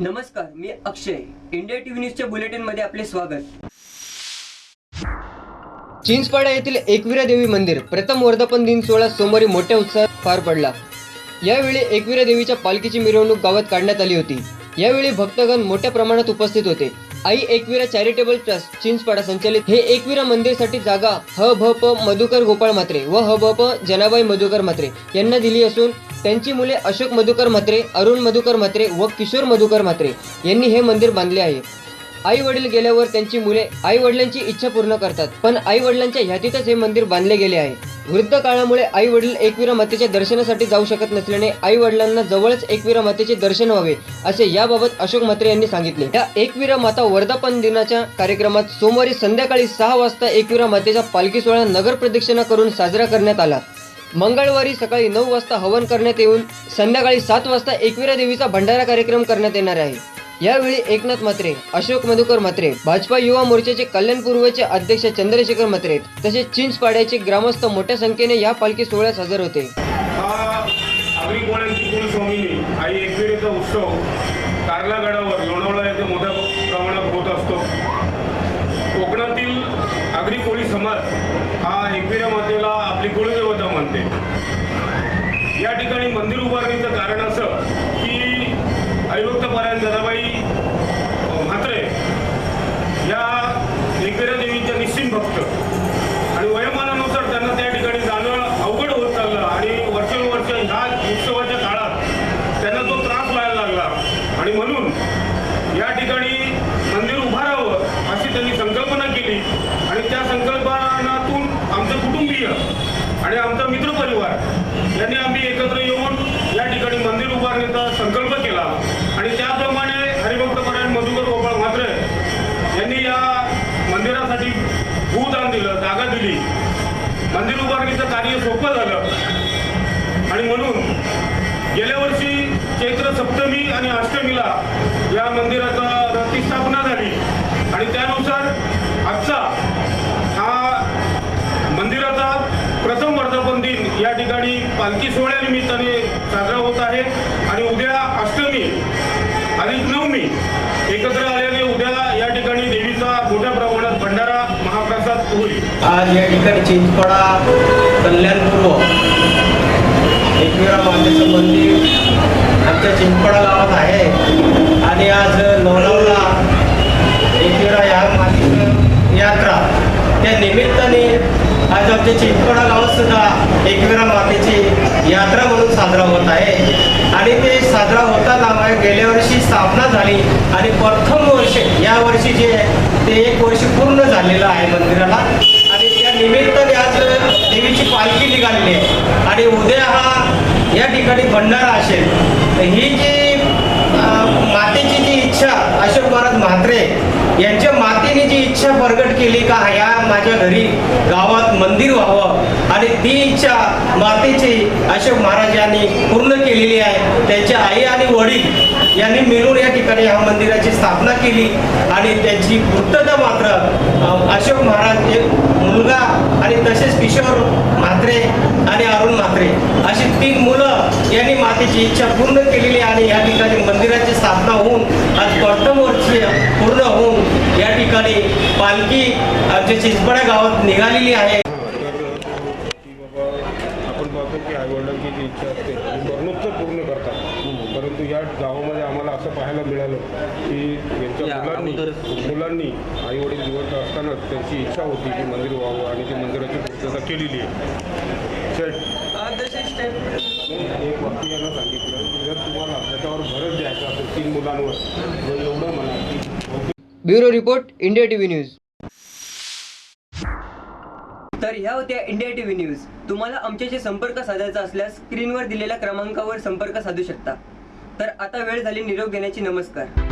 नमस्कार मी अक्षय. India TV न्यूजच्या बुलेटिनमध्ये आपले स्वागत. चिंचपाडा येथील एकविरा देवी मंदिर प्रथम वर्धापन दिन सोहळा सोमवारी मोठ्या उत्साहात पार पडला. यावेळी एकविरा देवीच्या पालखीची मिरवणूक गावात काढण्यात आली होती. यावेळी भक्तगण मोठ्या प्रमाणात उपस्थित होते. आई एकविरा चॅरिटेबल ट्रस्ट चिंचपाडा संचालित हे एकविरा मंदिरसाठी जागा ह भ प मधुकर गोपाळ म्हात्रे व ह भ प जनाबाई मधुकर म्हात्रे यांना दिली असून त्यांची मुले अशोक मधुकर म्हात्रे अरुण मधुकर म्हात्रे व किशोर मधुकर म्हात्रे यांनी हे मंदिर बांधले आहे. आई वडील गेल्यावर त्यांची मुले आई वडिलांची इच्छा पूर्ण करतात पण आई वडिलांच्या ह्यातीतच हे मंदिर बांधले गेले आहे. वृद्ध काळामुळे आई वडील एकवीरा मातेच्या दर्शनासाठी जाऊ शकत नसल्याने आई वडिलांना जवळच एकवीरा मातेचे दर्शन व्हावे असे याबाबत अशोक म्हात्रे यांनी सांगितले. या एकवीरा माता वर्धापन दिनाच्या कार्यक्रमात सोमवारी संध्याकाळी सहा वाजता एकवीरा मातेचा पालखी सोहळा नगर प्रदक्षिणा करून साजरा करण्यात आला. मंगळवारी सकाळी नऊ वाजता हवन करण्यात येऊन संध्याकाळी सात वाजता एकविरा देवीचा भंडारा कार्यक्रम करण्यात येणार आहे. यावेळी एकनाथ म्हात्रे अशोक मधुकर म्हात्रे भाजपा युवा मोर्चाचे कल्याण पूर्वचे अध्यक्ष चंद्रशेखर म्हात्रे तसेच चिंचपाड्याचे ग्रामस्थ मोठ्या संख्येने या पालखी सोहळ्यास हजर होते. आई एकविरेचा उत्सव कारलागडावर लोणावळा येथे मोठ्या प्रमाणात होत असतो. कोकणातील आगरी कोळी समाज हा एकविरा मातेला आपली कुलदेवता मानते या ठिकाणी मंदिर उभारणीचं कारण असं की हरिभक्तपरायण जनाबाई म्हात्रे या एकविरा देवीच्या निश्चित भक्त आणि वयोमानानुसार त्यांना त्या ठिकाणी जाणं अवघड होत चाललं आणि वर्षानुवर्ष ह्या उत्सवाच्या काळात त्यांना तो त्रास व्हायला लागला आणि म्हणून या ठिकाणी मंदिर उभारावं अशी त्यांनी संकल्पना केली आणि त्या संकल्पनातून आमचे कुटुंबीय आणि आमचा मित्रपरिवार यांनी आम्ही एकत्र येऊन या ठिकाणी मंदिर संकल्प केला. आणि त्याप्रमाणे हरिभक्तपरायण मधुकर गोपाळ म्हात्रे यांनी या मंदिरासाठी भूदान दिलं जागा दिली. मंदिर उभारणीचं कार्य सोपं झालं. आणि म्हणून गेल्या वर्षी चैत्र सप्तमी आणि अष्टमीला या मंदिराचा प्रतिष्ठापना झाली. आणि त्यानुसार आजचा हा मंदिराचा प्रथम वर्धापन दिन या ठिकाणी पालखी सोहळ्यानिमित्ताने साजरा होत आहे. आणि उद्या अष्टमी आणि नवमी एकत्र आल्याने उद्या या ठिकाणी देवीचा मोठ्या प्रमाणात भंडारा महाप्रसाद होईल. आज या ठिकाणी चिंचपडा कल्याणपूर्व एकविरा मातेचं मंदिर आमच्या चिंचपडा गावात आहे. आणि आज लोणावळा एकविरा या मातेचं यात्रा त्या निमित्ताने आज आमच्या चिंचपडा गावात सुद्धा एकविरा मातेची यात्रा म्हणून साजरा होत आहे. आणि ते साजरा होताना गेल्या वर्षी स्थापना झाली आणि प्रथम वर्ष या वर्षी जे ते एक वर्ष पूर्ण झालेलं आहे मंदिराला. आणि त्या निमित्ताने आज देवीची पालखी निघालेली आहे. आणि उद्या हा या ठिकाणी भंडारा असेल. ही जी इच्छा अशोक महाराज म्हात्रे यांच्या मातेने जी इच्छा प्रगट केली का या माझ्या घरी गावात मंदिर व्हावं? आणि ती इच्छा मातेची अशोक महाराजांनी पूर्ण केलेली आहे. त्यांच्या आई आणि वडील यांनी मिळून या ठिकाणी ह्या मंदिराची स्थापना केली. आणि त्यांची पूर्तता मात्र अशोक महाराज एक मुलगा आणि तसेच किशोर म्हात्रे आणि अरुण म्हात्रे अशी तीन मुलं यांनी मातेची इच्छा पूर्ण केलेली आणि या ठिकाणी मंदिराची स्थापना होऊन वर्ष पूर्ण होऊन या ठिकाणी पालखी आमच्या चिंचपडा गावात निघालेली आहे. आपण पाहतो की आईवडिलांची जी इच्छा असते ती मरणोत्तर पूर्ण करतात. परंतु या गावामध्ये आम्हाला असं पाहायला मिळालं की यांच्या मुलांनी मुलांनी आई वडील जिवंत असतानाच त्यांची इच्छा होती की मंदिर व्हावं आणि ती मंदिराची पूर्तता केलेली आहे. एक वाक्य यांना सांगितलं की जर तुम्हाला त्याच्यावर भरत द्यायचा असेल तीन मुलांवर तर एवढं म्हणा bureau report India T V news. तर ह्या होत्या इंडिया टी व्ही न्यूज. तुम्हाला आमच्याशी संपर्क साधायचा असल्यास स्क्रीनवर दिलेल्या क्रमांकावर संपर्क साधू शकता. तर आता वेळ झाली निरोप घेण्याची. नमस्कार.